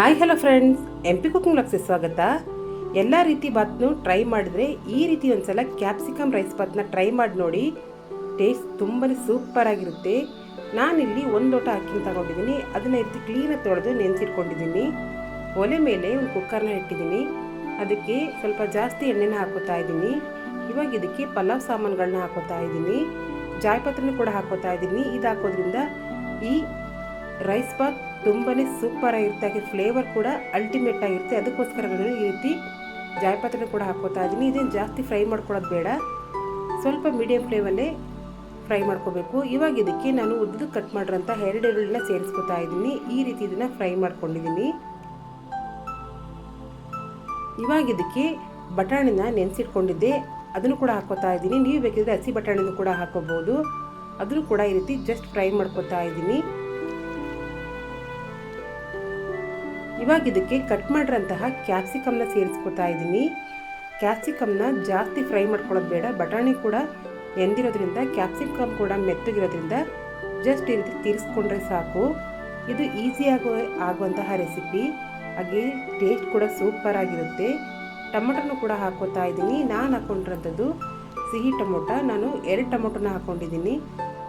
Hi hello friends M P cooking ಬ್ಲಾಗ್ಸ್ಗೆ ಸ್ವಾಗತ. ಎಲ್ಲ ರೀತಿ ಬಾತ್ನು ಟ್ರೈ ಮಾಡಿದ್ರೆ ಈ ರೀತಿ ಒಂದ್ಸಲ ಕ್ಯಾಪ್ಸಿಕಮ್ ರೈಸ್ ಬಾತ್ನ ಟ್ರೈ ಮಾಡಿ ನೋಡಿ. ಟೇಸ್ಟ್ ತುಂಬಾ ಸೂಪರ್ ಆಗಿರುತ್ತೆ. ನಾನಿಲ್ಲಿ ಒಂದು ಲೋಟ ಅಕ್ಕಿ ತಗೊಂಡಿದ್ದೀನಿ. ಅದನ್ನ ರೀತಿ ಕ್ಲೀನಾಗಿ ತೊಳೆದು ನೆನೆಸಿಟ್ಕೊಂಡಿದ್ದೀನಿ. ಒಲೆ ಮೇಲೆ ಒಂದು ಕುಕ್ಕರ್ನ ಇಟ್ಟಿದ್ದೀನಿ. ಅದಕ್ಕೆ ಸ್ವಲ್ಪ ಜಾಸ್ತಿ ಎಣ್ಣೆನ ಹಾಕೋತಾ ಇದ್ದೀನಿ. ಇವಾಗ ಇದಕ್ಕೆ ಪಲಾವ್ ಸಾಮಾನುಗಳನ್ನ ಹಾಕೋತಾ ಇದ್ದೀನಿ. ಜಾಯಪತ್ರನೂ ಕೂಡ ಹಾಕೋತಾ ಇದ್ದೀನಿ. ಇದು ಹಾಕೋದ್ರಿಂದ ಈ ರೈಸ್ ಬಾತ್ ತುಂಬಾ ಸೂಪರ್ ಆಗಿರುತ್ತೆ. ಹಾಗೆ ಫ್ಲೇವರ್ ಕೂಡ ಅಲ್ಟಿಮೇಟ್ ಆಗಿರುತ್ತೆ. ಅದಕ್ಕೋಸ್ಕರ ನಾನು ಈ ರೀತಿ ಜಾಯಪಾತ್ರೆ ಕೂಡ ಹಾಕೋತಾ ಇದ್ದೀನಿ. ಇದೇನು ಜಾಸ್ತಿ ಫ್ರೈ ಮಾಡ್ಕೊಳ್ಳೋದು ಬೇಡ. ಸ್ವಲ್ಪ ಮೀಡಿಯಂ ಫ್ಲೇಮಲ್ಲೇ ಫ್ರೈ ಮಾಡ್ಕೋಬೇಕು. ಇವಾಗ ಇದಕ್ಕೆ ನಾನು ಉದ್ದು ಕಟ್ ಮಾಡಿರೋಂಥ ಎರಡು ಈರುಳ್ಳಿನ ಸೇರಿಸ್ಕೊತಾ ಇದ್ದೀನಿ. ಈ ರೀತಿ ಇದನ್ನು ಫ್ರೈ ಮಾಡ್ಕೊಂಡಿದ್ದೀನಿ. ಇವಾಗ ಇದಕ್ಕೆ ಬಟಾಣಿನ ನೆನೆಸಿಟ್ಕೊಂಡಿದ್ದೆ. ಅದನ್ನು ಕೂಡ ಹಾಕೋತಾ ಇದ್ದೀನಿ. ನೀವು ಬೇಕಿದ್ರೆ ಹಸಿ ಬಟಾಣಿನೂ ಕೂಡ ಹಾಕೋಬೋದು ಅದನ್ನು ಕೂಡ ಈ ರೀತಿ ಜಸ್ಟ್ ಫ್ರೈ ಮಾಡ್ಕೋತಾ ಇದ್ದೀನಿ. ಇವಾಗ ಇದಕ್ಕೆ ಕಟ್ ಮಾಡಿರೋಂತಹ ಕ್ಯಾಪ್ಸಿಕಮ್ನ ಸೇರಿಸ್ಕೊತಾ ಇದ್ದೀನಿ. ಕ್ಯಾಪ್ಸಿಕಮ್ನ ಜಾಸ್ತಿ ಫ್ರೈ ಮಾಡ್ಕೊಳ್ಳೋದು ಬೇಡ. ಬಟಾಣಿ ಕೂಡ ಎಂದಿರೋದ್ರಿಂದ ಕ್ಯಾಪ್ಸಿಕಮ್ ಕೂಡ ಮೆತ್ತಗಿರೋದ್ರಿಂದ ಜಸ್ಟ್ ಈ ರೀತಿ ತೀರಿಸ್ಕೊಂಡ್ರೆ ಸಾಕು. ಇದು ಈಸಿಯಾಗೋ ಆಗುವಂತಹ ರೆಸಿಪಿ ಹಾಗೆ ಟೇಸ್ಟ್ ಕೂಡ ಸೂಪರ್ ಆಗಿರುತ್ತೆ. ಟೊಮೊಟೊನು ಕೂಡ ಹಾಕೋತಾ ಇದ್ದೀನಿ. ನಾನು ಹಾಕೊಂಡಿರೋಂಥದ್ದು ಸಿಹಿ ಟೊಮೊಟೊ. ನಾನು ಎರಡು ಟೊಮೊಟೊನ ಹಾಕ್ಕೊಂಡಿದ್ದೀನಿ.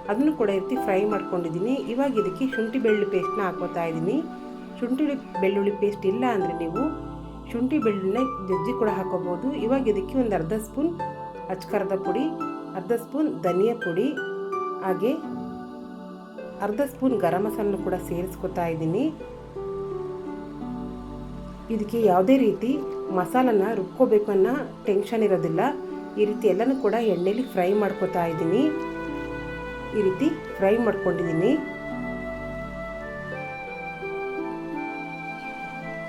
ಅದನ್ನು ಕೂಡ ಈ ರೀತಿ ಫ್ರೈ ಮಾಡ್ಕೊಂಡಿದ್ದೀನಿ. ಇವಾಗ ಇದಕ್ಕೆ ಶುಂಠಿ ಬೆಳ್ಳುಳ್ಳಿ ಪೇಸ್ಟ್ನ ಹಾಕೋತಾ ಇದ್ದೀನಿ. ಶುಂಠಿ ಬೆಳ್ಳುಳ್ಳಿ ಪೇಸ್ಟ್ ಇಲ್ಲ ಅಂದರೆ ನೀವು ಶುಂಠಿ ಬೆಳ್ಳುಳ್ಳಿನ ಜಜ್ಜಿ ಕೂಡ ಹಾಕೋಬೋದು. ಇವಾಗ ಇದಕ್ಕೆ ಒಂದು ಅರ್ಧ ಸ್ಪೂನ್ ಅಚ್ಕರದ ಪುಡಿ, ಅರ್ಧ ಸ್ಪೂನ್ ಧನಿಯಾ ಪುಡಿ, ಹಾಗೆ ಅರ್ಧ ಸ್ಪೂನ್ ಗರಂ ಮಸಾಲೆ ಕೂಡ ಸೇರಿಸ್ಕೊತಾ ಇದ್ದೀನಿ. ಇದಕ್ಕೆ ಯಾವುದೇ ರೀತಿ ಮಸಾಲನ ರುಬ್ಕೋಬೇಕು ಅನ್ನೋ ಟೆನ್ಷನ್ ಇರೋದಿಲ್ಲ. ಈ ರೀತಿ ಎಲ್ಲನೂ ಕೂಡ ಎಣ್ಣೆಲಿ ಫ್ರೈ ಮಾಡ್ಕೋತಾ ಇದ್ದೀನಿ. ಈ ರೀತಿ ಫ್ರೈ ಮಾಡ್ಕೊಂಡಿದ್ದೀನಿ.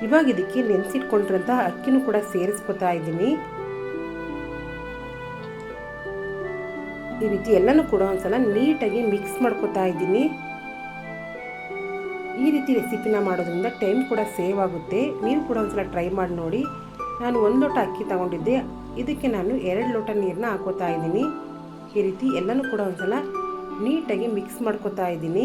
ಇವಾಗ ಇದಕ್ಕೆ ನೆನೆಸಿಟ್ಕೊಂಡಿರೋಂಥ ಅಕ್ಕಿನೂ ಕೂಡ ಸೇರಿಸ್ಕೊತಾ ಇದ್ದೀನಿ. ಈ ರೀತಿ ಎಲ್ಲನೂ ಕೂಡ ಒಂದ್ಸಲ ನೀಟಾಗಿ ಮಿಕ್ಸ್ ಮಾಡ್ಕೊತಾ ಇದ್ದೀನಿ. ಈ ರೀತಿ ರೆಸಿಪಿನ ಮಾಡೋದ್ರಿಂದ ಟೈಮ್ ಕೂಡ ಸೇವ್ ಆಗುತ್ತೆ. ನೀವು ಕೂಡ ಒಂದ್ಸಲ ಟ್ರೈ ಮಾಡಿ ನೋಡಿ. ನಾನು ಒಂದು ಲೋಟ ಅಕ್ಕಿ ತಗೊಂಡಿದ್ದೆ. ಇದಕ್ಕೆ ನಾನು ಎರಡು ಲೋಟ ನೀರನ್ನ ಹಾಕೋತಾ ಇದ್ದೀನಿ. ಈ ರೀತಿ ಎಲ್ಲನೂ ಕೂಡ ಒಂದ್ಸಲ ನೀಟಾಗಿ ಮಿಕ್ಸ್ ಮಾಡ್ಕೊತಾ ಇದ್ದೀನಿ.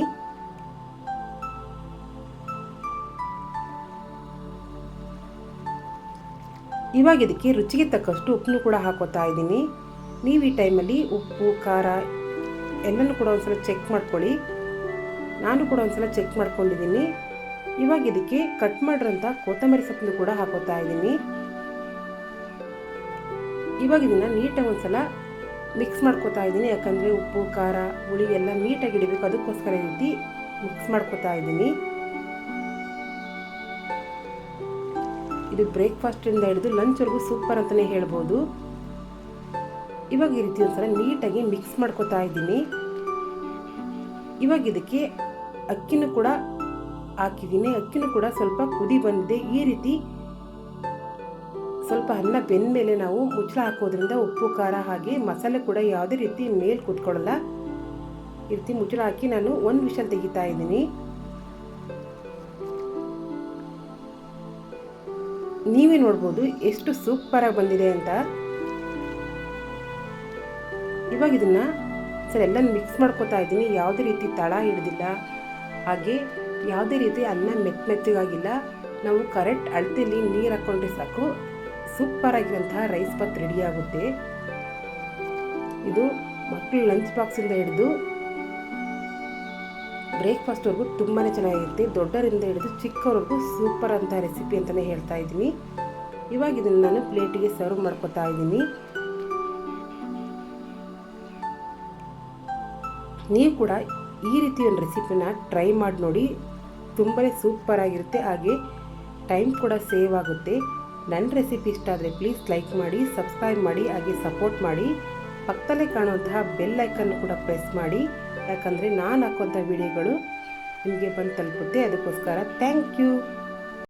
ಇವಾಗ ಇದಕ್ಕೆ ರುಚಿಗೆ ತಕ್ಕಷ್ಟು ಉಪ್ಪನ್ನು ಕೂಡ ಹಾಕೋತಾ ಇದ್ದೀನಿ. ನೀವು ಈ ಟೈಮಲ್ಲಿ ಉಪ್ಪು, ಖಾರ ಎಲ್ಲನೂ ಕೂಡ ಒಂದ್ಸಲ ಚೆಕ್ ಮಾಡ್ಕೊಳ್ಳಿ. ನಾನು ಕೂಡ ಒಂದ್ಸಲ ಚೆಕ್ ಮಾಡ್ಕೊಂಡಿದ್ದೀನಿ. ಇವಾಗ ಇದಕ್ಕೆ ಕಟ್ ಮಾಡಿರೋಂಥ ಕೊತ್ತಂಬರಿ ಸೊಪ್ಪನ್ನು ಕೂಡ ಹಾಕೋತಾ ಇದ್ದೀನಿ. ಇವಾಗ ಇದನ್ನು ನೀಟಾಗಿ ಒಂದ್ಸಲ ಮಿಕ್ಸ್ ಮಾಡ್ಕೋತಾ ಇದ್ದೀನಿ. ಯಾಕಂದರೆ ಉಪ್ಪು, ಖಾರ, ಹುಳಿ ಎಲ್ಲ ನೀಟಾಗಿ ಇಡಬೇಕು. ಅದಕ್ಕೋಸ್ಕರ ರೀತಿ ಮಿಕ್ಸ್ ಮಾಡ್ಕೋತಾ ಇದ್ದೀನಿ. ಇದು ಬ್ರೇಕ್ಫಾಸ್ಟಿಂದ ಹಿಡಿದು ಲಂಚ್ವರೆಗೂ ಸೂಪರ್ ಅಂತಲೇ ಹೇಳ್ಬೋದು. ಇವಾಗ ಈ ರೀತಿ ಒಂದ್ಸಲ ನೀಟಾಗಿ ಮಿಕ್ಸ್ ಮಾಡ್ಕೊತಾ ಇದ್ದೀನಿ. ಇವಾಗ ಇದಕ್ಕೆ ಅಕ್ಕಿನೂ ಕೂಡ ಹಾಕಿದ್ದೀನಿ. ಅಕ್ಕಿನೂ ಕೂಡ ಸ್ವಲ್ಪ ಕುದಿ ಬಂದಿದೆ. ಈ ರೀತಿ ಸ್ವಲ್ಪ ಅನ್ನ ಬೆಂದ ಮೇಲೆ ನಾವು ಮುಚ್ಚಳ ಹಾಕೋದ್ರಿಂದ ಉಪ್ಪು, ಖಾರ ಹಾಗೆ ಮಸಾಲೆ ಕೂಡ ಯಾವುದೇ ರೀತಿ ಮೇಲೆ ಕೂತ್ಕೊಳ್ಳಲ್ಲ. ಈ ರೀತಿ ಮುಚ್ಚಳ ಹಾಕಿ ನಾನು ಒಂದು ವಿಷಲ್ ತೆಗಿತಾ ಇದ್ದೀನಿ. ನೀವೇ ನೋಡ್ಬೋದು ಎಷ್ಟು ಸೂಪರಾಗಿ ಬಂದಿದೆ ಅಂತ. ಇವಾಗ ಇದನ್ನು ಸರ್ ಎಲ್ಲ ಮಿಕ್ಸ್ ಮಾಡ್ಕೋತಾ ಇದ್ದೀನಿ. ಯಾವುದೇ ರೀತಿ ತಳ ಹಿಡ್ದಿಲ್ಲ. ಹಾಗೆ ಯಾವುದೇ ರೀತಿ ಅನ್ನ ಮೆತ್ತ ಮೆತ್ತಗಾಗಿಲ್ಲ. ನಾವು ಕರೆಕ್ಟ್ ಅಳತೆಯಲ್ಲಿ ನೀರು ಹಾಕ್ಕೊಂಡ್ರೆ ಸಾಕು. ಸೂಪರಾಗಿರೋಂತಹ ರೈಸ್ ಬಾತ್ ರೆಡಿ ಆಗುತ್ತೆ. ಇದು ಮಕ್ಕಳು ಲಂಚ್ ಬಾಕ್ಸಿಂದ ಹಿಡಿದು ಬ್ರೇಕ್ಫಾಸ್ಟ್ವರೆಗೂ ತುಂಬಾ ಚೆನ್ನಾಗಿರುತ್ತೆ. ದೊಡ್ಡರಿಂದ ಹಿಡಿದು ಚಿಕ್ಕವರೆಗೂ ಸೂಪರ್ ಅಂತ ರೆಸಿಪಿ ಅಂತಲೇ ಹೇಳ್ತಾ ಇದ್ದೀನಿ. ಇವಾಗ ಇದನ್ನು ನಾನು ಪ್ಲೇಟಿಗೆ ಸರ್ವ್ ಮಾಡ್ಕೊತಾ ಇದ್ದೀನಿ. ನೀವು ಕೂಡ ಈ ರೀತಿ ಒಂದು ರೆಸಿಪಿನ ಟ್ರೈ ಮಾಡಿ ನೋಡಿ. ತುಂಬಾ ಸೂಪರ್ ಆಗಿರುತ್ತೆ. ಹಾಗೆ ಟೈಮ್ ಕೂಡ ಸೇವ್ ಆಗುತ್ತೆ. ನನ್ನ ರೆಸಿಪಿ ಇಷ್ಟ ಆದರೆ ಪ್ಲೀಸ್ ಲೈಕ್ ಮಾಡಿ ಸಬ್ಸ್ಕ್ರೈಬ್ ಮಾಡಿ, ಹಾಗೆ ಸಪೋರ್ಟ್ ಮಾಡಿ. ಪಕ್ಕದಲ್ಲೇ ಕಾಣುವಂತಹ ಬೆಲ್ ಐಕನ್ ಕೂಡ ಪ್ರೆಸ್ ಮಾಡಿ. ಯಾಕಂದರೆ ನಾನು ಹಾಕುವಂಥ ವಿಡಿಯೋಗಳು ನಿಮಗೆ ಬಂದು ತಲುಪುತ್ತೆ. ಅದಕ್ಕೋಸ್ಕರ ಥ್ಯಾಂಕ್ ಯು